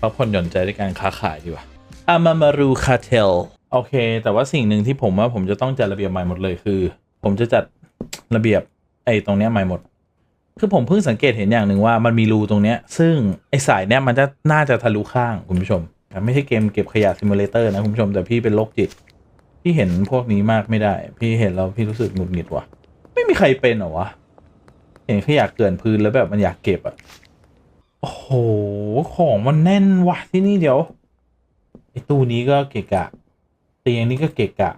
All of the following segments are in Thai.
พักผ่อนหย่อนใจในการค้าขายดีกว่าอามามารูคาเทลโอเค แต่ว่าสิ่งหนึ่งที่ผมว่าผมจะต้องจัดระเบียบใหม่หมดเลยคือ ผมจะจัดระเบียบไอ้ตรงเนี้ยใหม่หมด คือผมเพิ่งสังเกตเห็นอย่างหนึ่งว่ามันมีรูตรงเนี้ย ซึ่งไอ้สายเนี้ยมันจะน่าจะทะลุข้างคุณผู้ชมแต่ไม่ใช่เกมเก็บขยะซิมูเลเตอร์นะคุณผู้ชมแต่พี่เป็นโรคจิตพี่เห็นพวกนี้มากไม่ได้ พี่เห็นแล้วพี่รู้สึกหงุดหงิดว่ะ ไม่มีใครเป็นเหรอวะ เห็นขยะเกลื่อนพื้นแล้วแบบมันอยากเก็บอะ โอ้โห ของมันแน่นว่ะที่นี่เดี๋ยว ไอ้ตู้นี้ก็เกะกะ เตียงนี้ก็เกะกะ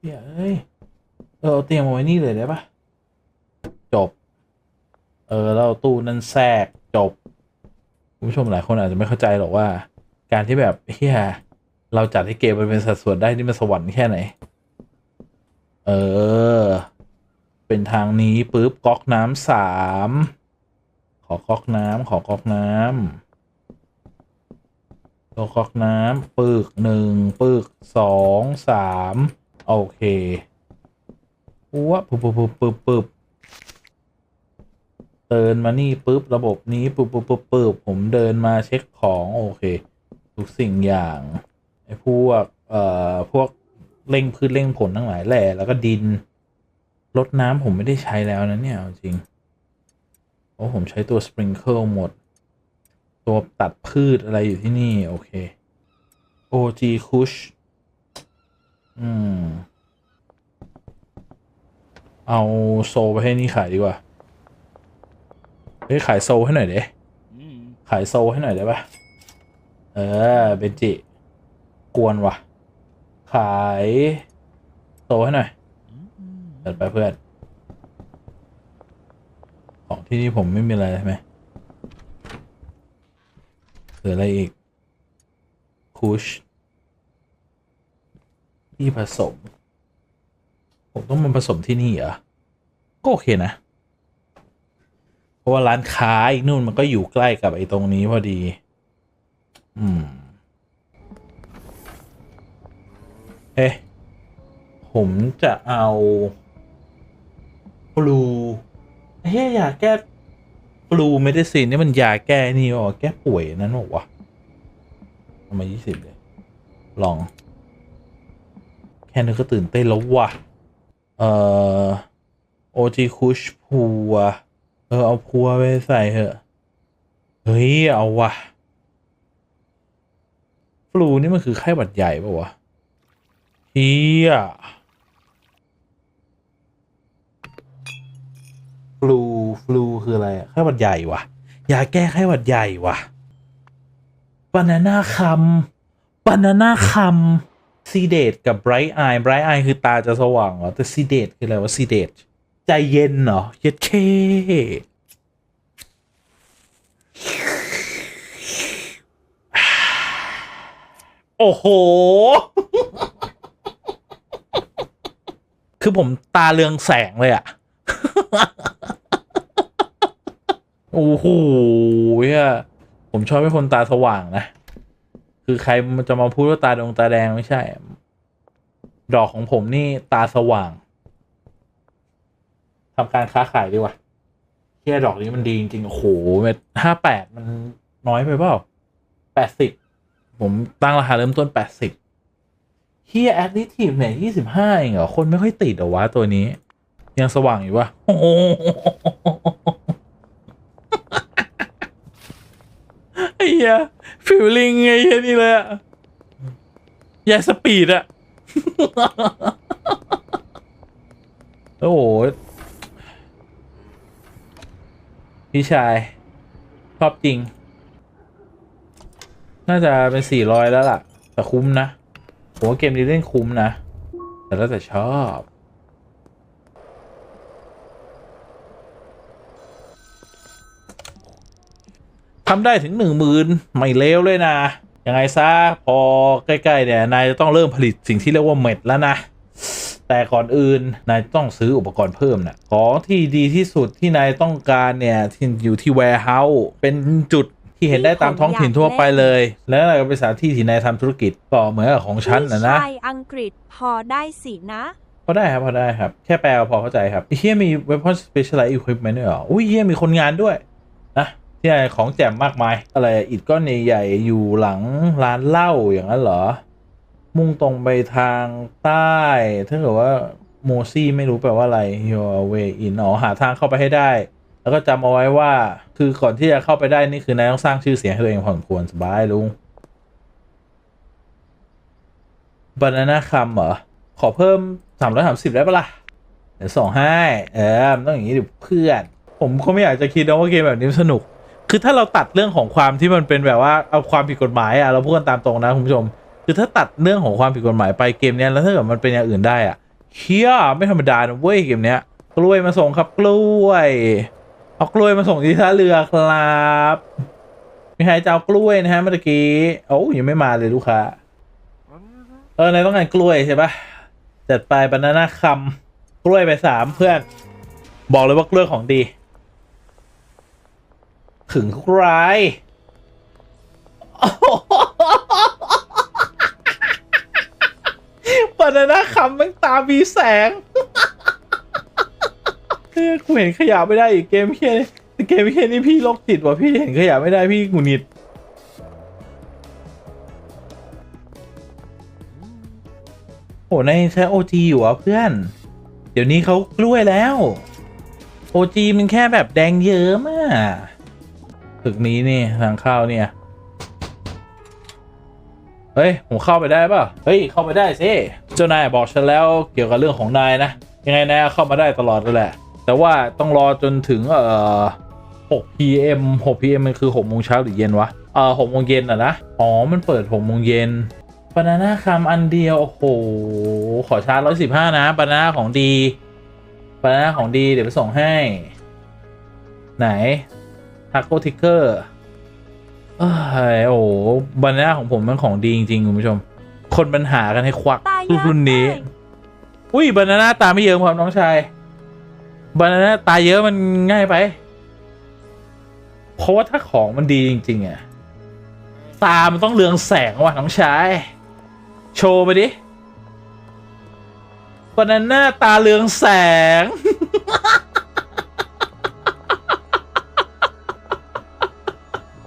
เฮ้ยเอ้ยเออเอาเตียงมาไว้นี่เลยได้ปะจบ เออแล้วเอาตู้นั่นแทรกจบคุณผู้ชมหลายคนอาจจะไม่เข้าใจหรอกว่า การที่แบบเฮียเราจัดให้เกมมันเป็นสัดส่วนได้นี่มันสวรรค์แค่ไหน เออ เป็นทางนี้ปุ๊บก๊อกน้ำสาม ขอก๊อกน้ำขอก๊อกน้ำขอก๊อกน้ำปึกหนึ่งปึกสองสามโอเควะปุ๊บปุ๊บปุ๊บปุ๊บปุ๊บเดินมานี่ปุ๊บระบบนี้ปุ๊บปุ๊บปุ๊บปุ๊บผมเดินมาเช็คของโอเค ทุกสิ่งอย่างไอ้พวกเอ่อพวกเร่งพืชเร่งผลทั้งหลายแหล่แล้วก็ดินรดน้ำผมไม่ได้ใช้แล้วนะเนี่ยจริง โอ้ผมใช้ตัวสปริงเกิลหมด ตัวตัดพืชอะไรอยู่ที่นี่ โอเค OG Kush อืม เอาโซลไปให้นี่ขายดีกว่า เฮ้ย ขายโซลให้หน่อยเด้ขายโซลให้หน่อยได้ปะเออ เบนจิ กวนว่ะขายโซลให้หน่อยเปิดไปเพื่อนของ ที่นี่ผมไม่มีอะไรใช่ไหมเหลืออะไรอีกคุชที่ผสม ผมต้องมาผสมที่นี่เหรอ ก็โอเคนะ เพราะว่าร้านค้าอีกนู่นมันก็อยู่ใกล้กับไอ้ตรงนี้พอดี อืม เอ๊ะ ผมจะเอาฟลู เฮ้ยยาแก้ฟลูเมดิซินนี่มันยาแก้นี่วะแก้ป่วยนั่นหรอวะทำไมยี่สิบเลย ลอง แค่นึกก็ตื่นเต้นแล้ววะเอ่อโอจิคุชพัว เออ เอาพัวไปใส่เถอะ เฮ้ย เอาวะฟลูนี่มันคือไข้หวัดใหญ่ปะวะเฮีย ฟลูฟลูคืออะไรไข้หวัดใหญ่วะยาแก้ไข้หวัดใหญ่วะบานาน่าคัมบานาน่าคัมซีเดตกับไบรท์ไอไบรท์ไอคือตาจะสว่างเหรอแต่ซีเดตคืออะไรวะซีเดตใจเย็นเหรอเย็ดเคโอ้โห คือผมตาเรืองแสงเลยอะ โอ้โหเหี้ยผมชอบให้คนตาสว่างนะ คือใครมันจะมาพูดว่าตาดงตาแดงไม่ใช่ ดอกของผมนี่ตาสว่างทำการค้าขายดีกว่าเฮียดอกนี้มันดีจริงๆโอ้โหเม็ดห้าแปดมันน้อยไปเปล่าแปดสิบผมตั้งราคาเริ่มต้นแปดสิบเฮียแอดดิทีฟเนี่ยยี่สิบห้าเองเหรอ คนไม่ค่อยติดเหรอวะตัวนี้ ยังสว่างอยู่วะโอ้โห ไอ้ เหี้ยฟิลลิ่งไอ้เหี้ยนี่เลยอะยาสปีดอะโอ้โหพี่ชายชอบจริง น่าจะเป็นสี่ร้อยแล้วล่ะ แต่คุ้มนะ ผมว่าเกมนี้เล่นคุ้มนะ แต่แล้วแต่ชอบ ทำได้ถึงหนึ่งหมื่นไม่เลวเลยนะ ยังไงซะพอใกล้ๆเนี่ยนายจะต้องเริ่มผลิตสิ่งที่เรียกว่าเม็ดแล้วนะ แต่ก่อนอื่นนายต้องซื้ออุปกรณ์เพิ่มนะของที่ดีที่สุดที่นายต้องการเนี่ยที่อยู่ที่ warehouse เป็นจุดที่เห็นได้ตามท้องถิ่นทั่วไปเลย แล้วนายก็เป็นสถานที่ที่นายทำธุรกิจก็เหมือนกับของฉันนะนะพี่ชายอังกฤษพอได้สินะพอได้ครับพอได้ครับ แค่แปลก็พอเข้าใจครับเฮียมี weapon specialized equipment ด้วยเหรออุ้ยเฮียมีคนงานด้วยนะ ที่ไหนของแจ่มมากมาย อะไรอิฐก้อนใหญ่ๆอยู่หลังร้านเหล้าอย่างนั้นเหรอ มุ่งตรงไปทางใต้ ถ้าเกิดว่าโมซี่ไม่รู้แปลว่าอะไร your way in อ๋อหาทางเข้าไปให้ได้ แล้วก็จำเอาไว้ว่าคือก่อนที่จะเข้าไปได้นี่คือนายต้องสร้างชื่อเสียงให้ตัวเองพอสมควรสบายลุงบานาน่าคัมเหรอ ขอเพิ่มสามร้อยสามสิบได้ปะล่ะ เดี๋ยวส่งให้ เออต้องอย่างนี้ดิเพื่อน ผมก็ไม่อยากจะคิดนะว่าเกมแบบนี้สนุก คือถ้าเราตัดเรื่องของความที่มันเป็นแบบว่าเอาความผิดกฎหมายอะเราพูดกันตามตรงนะคุณผู้ชม คือถ้าตัดเรื่องของความผิดกฎหมายไปเกมเนี้ยแล้วถ้าเกิดมันเป็นอย่างอื่นได้อะเฮียไม่ธรรมดานะเว้ยเกมเนี้ยกล้วยมาส่งครับกล้วยเอากล้วยมาส่งที่ท่าเรือครับมีใครจะเอากล้วยนะฮะเมื่อกี้โอ้ยังไม่มาเลยลูกค้าเออนายต้องการกล้วยใช่ปะจัดไปบานาน่าคำกล้วยไปสามเพื่อน บอกเลยว่ากล้วยของดี ขึงใครายบานาน่าคำแมันตามีแสงเฮ้ยกูเห็นขยะไม่ได้อีกเกมเฮียนเกมเฮียนี่พี่โรคจิตว่ะพี่เห็นขยะไม่ได้พี่หงุดหงิดโอ้ในใช้โอจีอยู่อะเพื่อน เดี๋ยวนี้เขากล้วยแล้วโอจีมันแค่แบบแดงเยิ้มอะ ตึกนี้นี่ทางเข้าเนี่ย เฮ้ยผมเข้าไปได้ป่ะ เฮ้ยเข้าไปได้สิเจ้านายบอกฉันแล้วเกี่ยวกับเรื่องของนายนะ ยังไงนายเข้ามาได้ตลอดเลยแหละ แต่ว่าต้องรอจนถึงเอ่อ6 pm 6 pm มันคือ6โมงเช้าหรือเย็นวะ เอ่อ6โมงเย็นอะนะ อ๋อ มันเปิด6โมงเย็นบานาน่าคำอันเดียว โอ้โห ขอชาร์จร้อยสิบห้านะบานาน่าของดีบานาน่าของดี เดี๋ยวไปส่งให้ ไหน ทาโก้ทิกเกอร์เอ้ยโอ้โหบานาน่าของผมมันของดีจริงๆคุณผู้ชม คนปัญหากันให้ควักตายเยอะรุ่นนี้ไปอุ้ยบานาน่าตาไม่เยอะครับน้องชายบานาน่าตาเยอะมันง่ายไป เพราะว่าถ้าของมันดีจริง ๆอะตา มันต้องเรืองแสงว่ะน้องชาย โชว์ไปดิบานาน่าตาเรืองแสง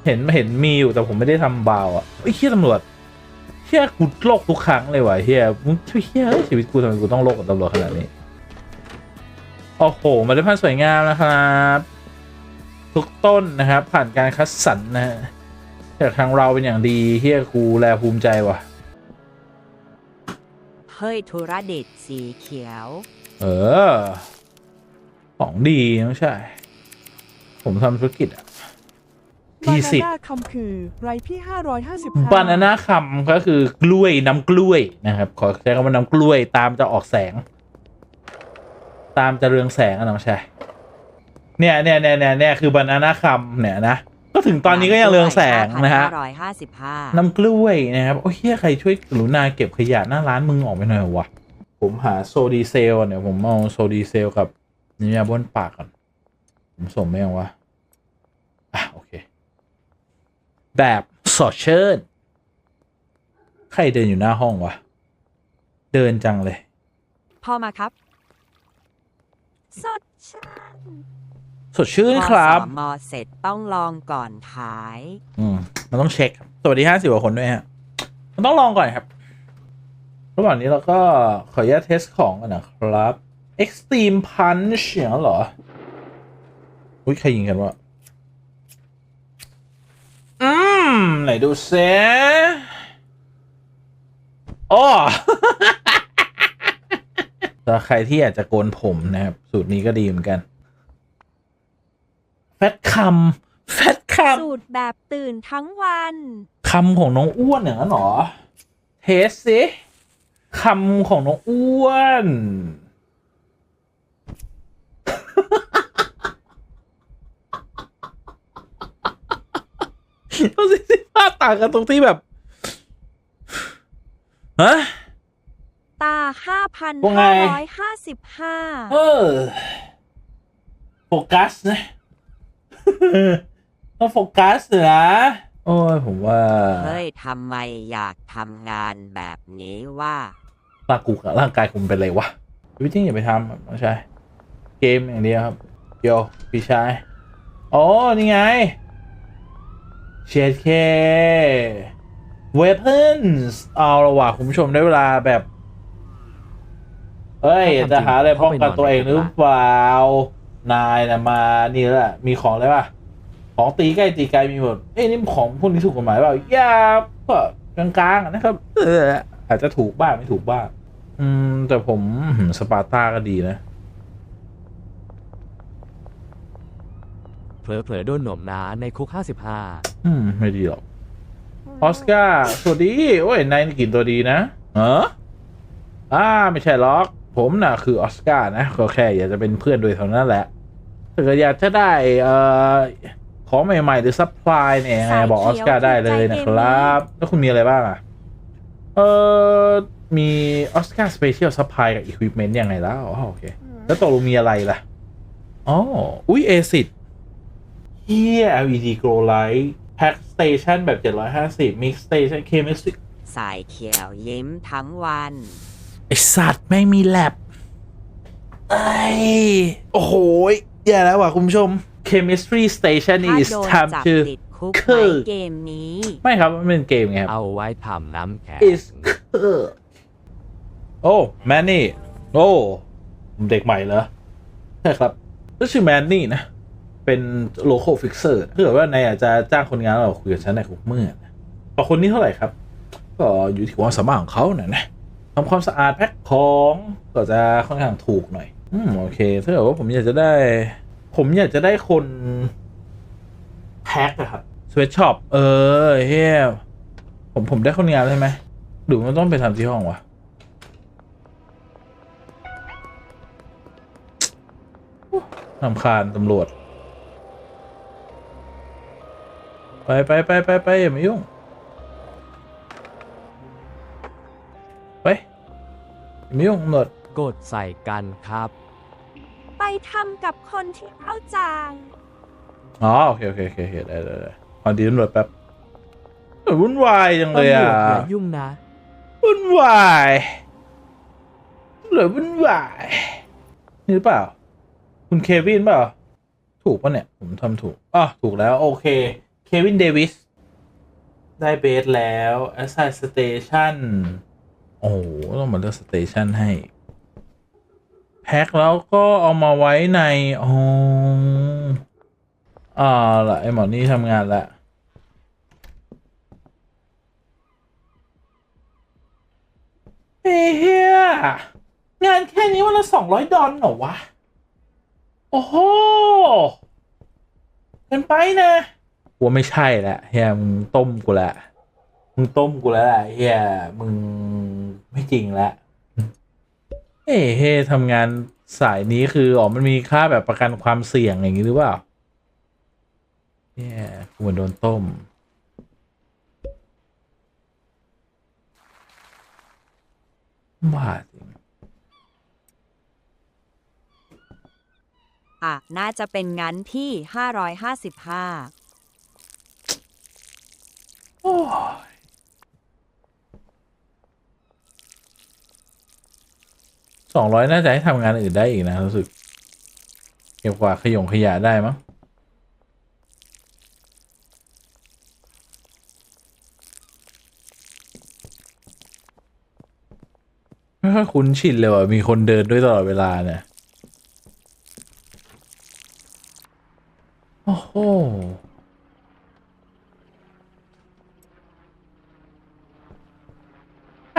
เห็นเห็นมีอยู่แต่ผมไม่ได้ทำบาวอะไอ้ยเฮียตำรวจเฮียกูโลกทุกครั้งเลยว่ะเฮียมึงเฮียเอ้ยชีวิตกูทำไมกูต้องโลกกับตำรวจขนาดนี้โอ้โหมาได้พันธุ์สวยงามนะครับ ทุกต้นนะครับ ผ่านการคัดสรรนะฮะจากทางเราเป็นอย่างดีเฮียกูแลภูมิใจว่ะเฮ้ยธุรเดชสีเขียว เออ ของดีน้องชายผมทำธุรกิจอะ ที่สิบ บานาน่าคำคือไรพี่555บานาน่าคำก็คือกล้วยน้ำกล้วยนะครับ ขอใช้คำว่าน้ำกล้วยตามจะออกแสง ตามจะเรืองแสงอะน้องชายเนี่ยเนี่ยเนี่ยเนี่ยเนี่ยคือบานาน่าคำเนี่ยนะก็ถึงตอนนี้ก็ยังเรืองแสงนะฮะ ร้อยห้าสิบห้าน้ำกล้วยนะครับ โอ้ยเฮียใครช่วยกรุณาเก็บขยะหน้าร้านมึงออกไปหน่อยวะ ผมหาโซดีเซลเนี่ยผมเอาโซดีเซลกับน้ำยาบ้วนปากก่อนผมส่งไม่ยังวะ อะ โอเค แบบสดชื่นใครเดินอยู่หน้าห้องวะ เดินจังเลย พ่อมาครับ สดชื่นสดชื่นครับพอสอมอเสร็จต้องลองก่อนท้าย อืมมันต้องเช็คครับสวัสดีห้าสิบกว่าคนด้วยฮะ มันต้องลองก่อนครับ ระหว่างนี้เราก็ขออนุญาตเทสของกันนะครับ Extreme Punch อย่างนั้นเหรอ อุ้ยใครยิงกันวะ อืม ไหนดูเซอ้อสำหรับใครที่อยากจะโกนผมนะครับ สูตรนี้ก็ดีเหมือนกัน แฟตคำแฟตคำสูตรแบบตื่นทั้งวันคำของน้องอ้วนอย่างนั้นเหรอ เทสสิคำของน้องอ้วน เอาสิสิภาพต่างกันตรงที่แบบฮะตาห้าพันว่าไงห้าร้อยห้าสิบห้าเออโฟกัสนะต้องโฟกัสนะโอ้ยผมว่า เฮ้ยทำไมอยากทำงานแบบนี้ว่าร่างกูกับร่างกายคุณเป็นไรวะชีวิตจริงอย่าไปทำครับน้องชายเกมอย่างเดียวครับโยพี่ชายอ๋อนี่ไง เชดเค weapons เอาละว่ะคุณผู้ชมได้เวลาแบบ เอ้ย จะหาอะไรป้องกันตัวเองหรือเปล่า นายนะมา นี่แหละ มีของอะไรป่ะ ของตีใกล้ตีไกลมีหมดเอ้ยนี่ของพวกนี้ถูกกฎหมายเปล่าอย่าก็กลางๆอะนะครับ เอออาจจะถูกบ้างไม่ถูกบ้าง อืม แต่ผมหืมสปาร์ต้าก็ดีนะ เผลอๆโดนหน่มนาในคุก 55 อืม ไม่ดีหรอก ออสการ์สวัสดี โอ้ย นายนี่กินตัวดีนะเอออ่า ไม่ใช่หรอก ผมน่ะ คือออสการ์นะก็แค่อยากจะเป็นเพื่อนด้วยเท่านั้นแหละถ้าเกิดอยากจะได้ เอ่อ ของใหม่ ๆ หรือซัพพลายเนี่ยยังไงบอกออสการ์ได้เลยนะครับ แล้วคุณมีอะไรบ้างอะ เออมีออสการ์สเปเชียลซัพพลายกับอุปกรณ์ยังไงแล้วอ๋อโอเค แล้วตกลงมีอะไรล่ะ อ๋อ อุ้ยเอซิด เฮีย LED grow light pack station แบบ 750 mix station chemistry สายเขียวยิ้มทั้งวัน ไอสัตว์ไม่งมีแลบไอ้โอ้โหแย่แล้วว่ะคุณผู้ชม chemistry station ถ้า is โดน time จับ to ติดคุกคืในอเกมนี้ ไม่ครับ มันเป็นเกมไงครับ เอาไว้ทำน้ำแข็ง is cook โอ้แมนนี่ โอ้ เด็กใหม่เหรอ ใช่ครับก็ชื่อแมนนี่นะ เป็นโลโก้ฟิกเซอร์ถ้าเกิดว่านายอากจะจ้างคนงานเราคุยกับฉันในคุกเมื่อนะต่อคนนี้เท่าไหร่ครับ ก็อยู่ที่ความสามารถของเขาหน่อยนะทำความสะอาดแพ็คของก็จะค่อนข้างถูกหน่อย อืมโอเคถ้าเกิดว่าผมอยากจะได้ ผมอยากจะได้คนแพ็คอะครับสเวตช็อปเออเฮียผมผมได้คนงานใช่ไหมหรือมันต้องไปทำที่ห้องวะนำคาญตำรวจ ไปไปไปไปไปอย่ามายุ่ง ไปอย่ามายุ่งตำรวจกดใส่กันครับ ไปทำกับคนที่เอาจางอ๋อโอเคโอเคโอเคโอเคได้ได้ได้ขอดีตำรวจแป๊บเออวุ่นวายจังเลยอะตำรวจอย่ายุ่งนะ วุ่นวายตำรวจวุ่นวายนี่หรือเปล่า คุณเควินเปล่า ถูกปะเนี่ย ผมทำถูกอ๋อถูกแล้ว โอเค เควินเดวิสได้เบสแล้ว assign station โอ้โหต้องมาเลือกสเตชันให้ แพ็คแล้วก็เอามาไว้ในอ๋ออ่าละไอหมอนี่ทำงานละเฮียงานแค่นี้วันละสองร้อยดอลเหรอวะ โอ้โหเกินไปนะ กูว่าไม่ใช่แหละเฮียมึงต้มกูละมึงต้มกูแล้วแหละเฮียมึงไม่จริงละเฮ้เฮ้ทำงานสายนี้คืออ๋อมันมีค่าแบบประกันความเสี่ยงอย่างนี้หรือเปล่าเฮียกูเหมือนโดนต้มบ้าจริงอะ น่าจะเป็นงั้นที่ 555 โอ้ยสองร้อยน่าจะให้ทำงานอื่นได้อีกนะรู้สึก เก็บกวาดขยงขยะได้มั้งไม่ค่อยคุ้นชินเลยว่ะมีคนเดินด้วยตลอดเวลาเนี่ย โอ้โห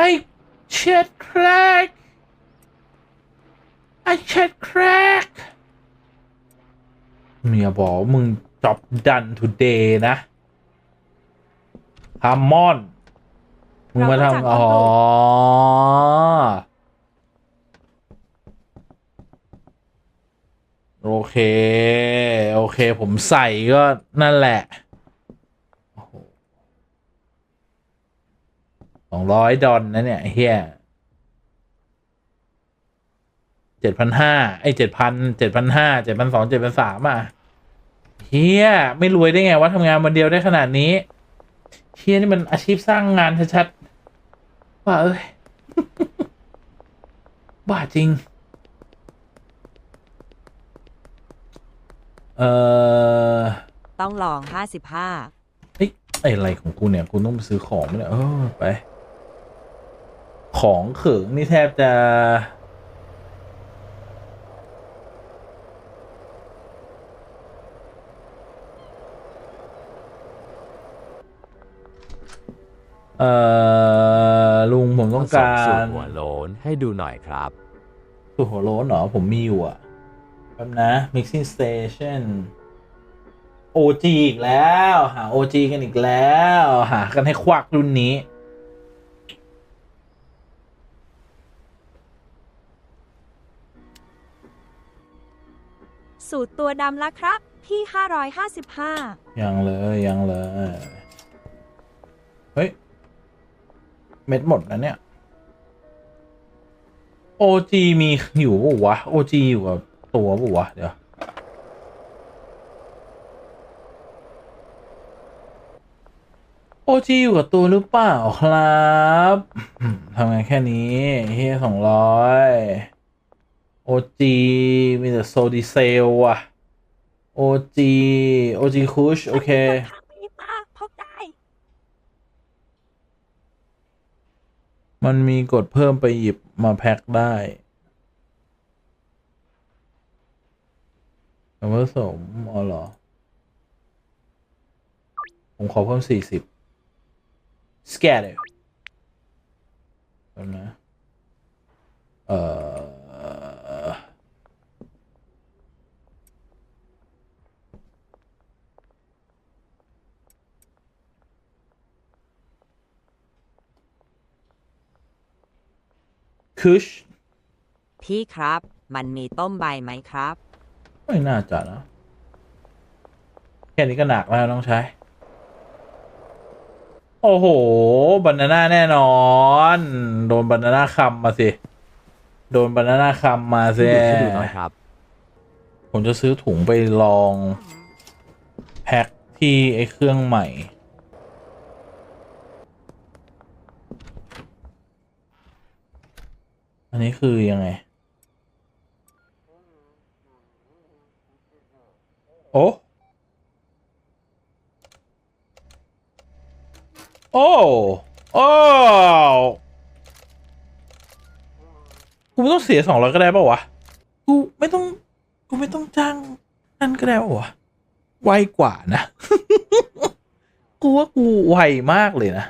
อ้เช็ดแครกไอ้เช็ดแครกเมียบอกว่ามึงจอบดัน today นะฮามอน มึงมาเรารู้จักทำอ๋อคนปลูโอเค โอเค ผมใส่ก็นั่นแหละ องร้อยดอลนะเนี่ยเฮียเจ็ดพันห้าไอเจ็ดพันเจ็ดพันห้าเจ็ดพันสองเจ็ดพันสามอะเฮียไม่รวยได้ไงว่าทำงานวันเดียวได้ขนาดนี้เฮียนี่มันอาชีพสร้างงานชัดๆว่าเอ้ยบ้าจริง เออต้องลอง55เฮ้ยไอ้อะไรของกูเนี่ย กูต้องไปซื้อของไหมเนี่ยเออไป ของเขิงนี่แทบจะ เอ่อ ลุงผมต้องส่กางสูตรร หัวโล้นให้ดูหน่อยครับ สูตรหัวโล้นเหรอ ผมมีอยู่อะแป๊บนะ mixing station OG อีกแล้ว หา OG กันอีกแล้ว หากันให้ควักรุ่นนี้ สูตรตัวดำแล้วครับ ที่ 555 ยังเลยยังเลย เฮ้ย เม็ดหมดนะเนี่ย OG มีอยู่ปะวะ OG อยู่กับตัวปะวะ เดี๋ยว OG อยู่กับตัวหรือเปล่าครับ ทำงานแค่นี้เฮียสองร้อย OG มีแต่โซดีเซลว่ะ OG OG คุชโอเคทำไม่มาพกได้มันมีกดเพิ่มไปหยิบมาแพ็คได้แต่ผสมอ๋อเหรอ ผมขอเพิ่มสี่สิบสแกนเดแล้วนะ เอ่อ คุชพี่ครับ มันมีต้มใบไหมครับ ไม่น่าจะนะ แค่นี้ก็หนักแล้วต้องใช้โอ้โหบานาน่าแน่นอน โดนบานาน่าคำมาสิ โดนบานาน่าคำมาสิดูให้ดูหน่อยครับ ผมจะซื้อถุงไปลอง แพ็คที่ไอ้เครื่องใหม่ นี้คือยังไง โอ้ โอ้ โอ้กูไม่ต้องเสียสองร้อยก็ได้ป่าวะ กูไม่ต้อง กูไม่ต้องจ้างนั่นก็ได้ป่าวะ ไวกว่านะ กูว่ากูไวมากเลยนะ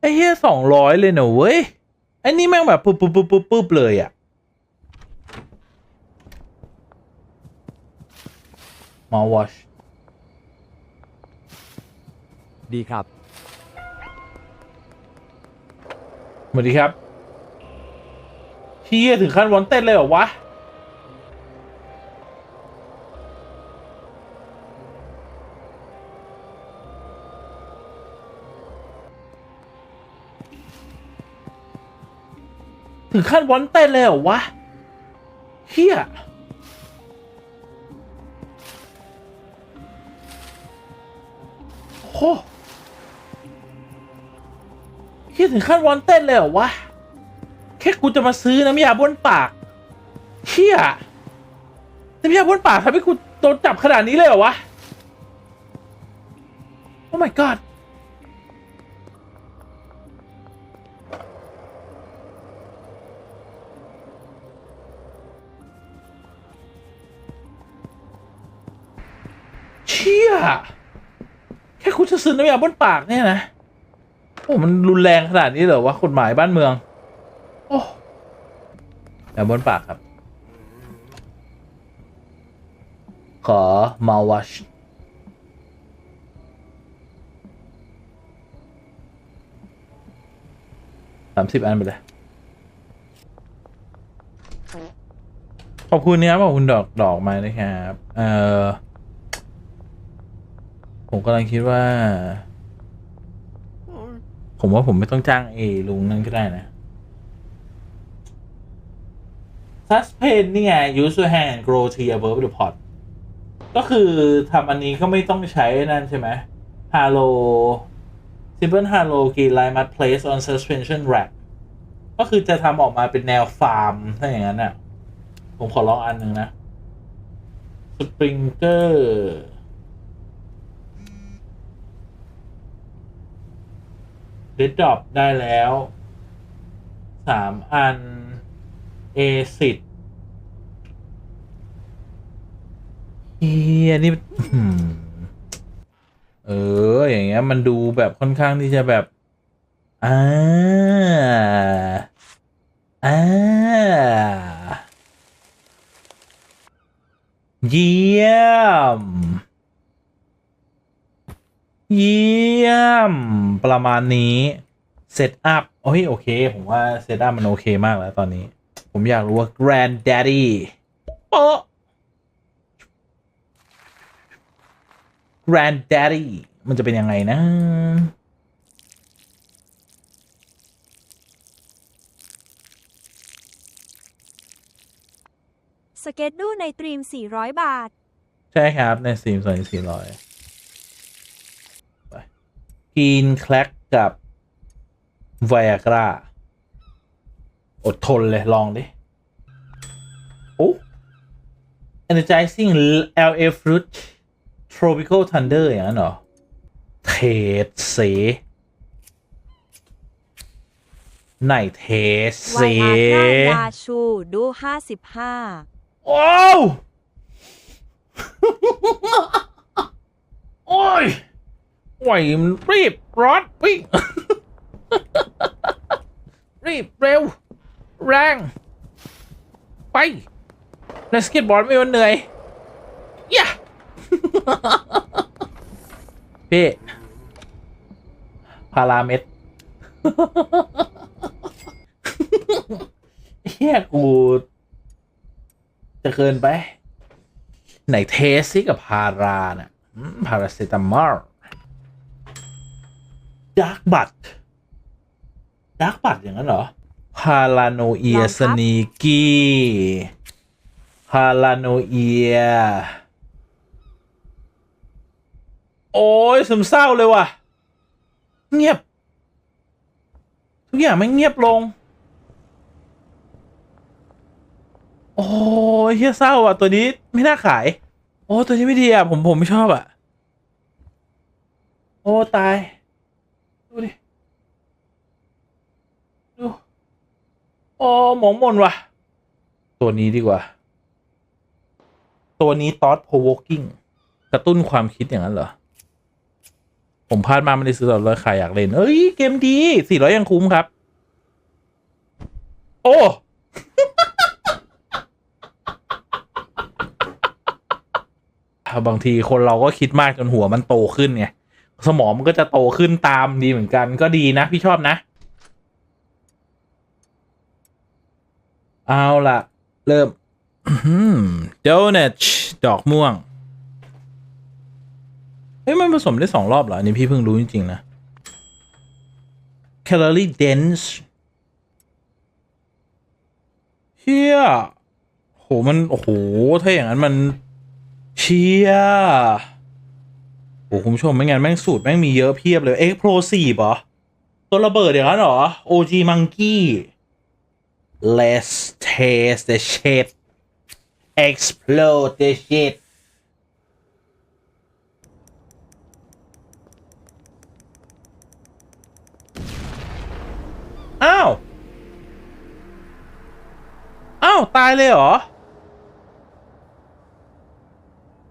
ไอ้เหี้ยสองร้อยเลยนะเว้ย ไอ้นี่แม่งแบบปุ๊บปุ๊บปุ๊บปุ๊บปุ๊บเลยอะมาวอชดีครับ สวัสดีครับเฮียถึงขั้นวอนเต้นเลยเหรอวะ ขั้นวอนเต้นเลยเหรอวะเฮียโหเฮียถึงขั้นวอนเต้นเลยเหรอวะ แค่กูจะมาซื้อน้ำยาบ้วนปากเฮียน้ำยาบ้วนปากทำให้กูโดนจับขนาดนี้เลยเหรอวะ โอ้ my god ค่คุณจะซื้อน้ำยาบ้วนปากเนี่ยนะโอ้มันรุนแรงขนาดนี้เหรอวะกฎหมายบ้านเมือง โอ้แต่บนปากครับ ขอมาวัชสามสิบอันไปเลย ขอบคุณนะครับขอบคุณดอกดอกไม้นะครับ เอ่อ ผมกำลังคิดว่า ผมว่าผมไม่ต้องจ้างเอลุงนั่นก็ได้นะ Sustain นี่ไง use your hand and grow tree above the pot ก็คือทำอันนี้ก็ไม่ต้องใช้นั่นใช่ไหม Halo simple Halo green light mud place on suspension rack ก็คือจะทำออกมาเป็นแนวฟาร์ม ถ้าอย่างนั้นน่ะ ผมขอลองอันหนึ่งนะ Sprinkler เ e ดดอปได้แล้วสามอันเอสิทเฮียนี่เออ อย่างเงี้ย มันดูแบบค่อนข้างที่จะแบบอ่าอ่าเยี่ยม เยี่ยม ประมาณนี้เซตอัพโอ้ยโอเค ผมว่าเซตอัพมันโอเคมากแล้วตอนนี้ ผมอยากรู้ว่า granddaddy โป๊ะ granddaddy มันจะเป็นยังไงนะ สเก็ตดูในตรีม 400 บาท ใช่ครับ ในซีมสองสี่ร้อย กินแคลกกับไวอากราอดทนเลย ลองดิ โอ้ energizing LA fruit tropical thunder อย่างนั้นเหรอ เทสเสไหนเทสเสไวอาก้ายาชูดู55โอ้โอ้ย หวมันรีบร้อนวิ่ง รีบเร็ว แรง ไปในสเก็ตบอร์ดไม่วันเหนื่อยย่า พี่พาราเม็ดเฮียกู จะเกินไป ไหนเทสซิกับพาราน่ะอืมพาราเซตามอล ดาร์กบัตดาร์กบัตอย่างนั้นเหรอพาราโนเอียลองครับสนีกี้พาราโนเอีย โอ้ยซึมเศร้าเลยว่ะ เงียบ ทุกอย่างไม่เงียบลง โอ้ยเฮียเศร้าอะ ตัวนี้ไม่น่าขาย โอ้ ตัวนี้ไม่ดีอะ ผมผมไม่ชอบอะ โอ้ ตาย ดูดิ ดู โอ้หมองมนว่ะ ตัวนี้ดีกว่า ตัวนี้ thought provoking กระตุ้นความคิดอย่างนั้นเหรอ ผมพลาดมาไม่ได้ซื้อตอนราคาอยากเล่น เอ้ย เกมดีสี่ร้อยยังคุ้มครับ โอ้บางทีคนเราก็คิดมากจนหัวมันโตขึ้นไง สมองมันก็จะโตขึ้นตามดีเหมือนกันก็ดีนะ พี่ชอบนะ เอาล่ะ เริ่มโดนัทดอกม่วง เฮ้ย มันผสมได้สองรอบเหรอ อันนี้พี่เพิ่งรู้จริง ๆ นะ calorie dense เฮียโห มัน โอ้โห ถ้าอย่างนั้นมัน เชีย โอ้คุณผู้ชมไม่งั้นแม่งสูตรแม่งมีเยอะเพียบเลยเอ็กโ o สี่เหรอตัวระเบิดอย่างนั้นเหรอ OG Monkey Let's taste the shit explode the shit อ้าว อ้าว ตายเลยเหรอ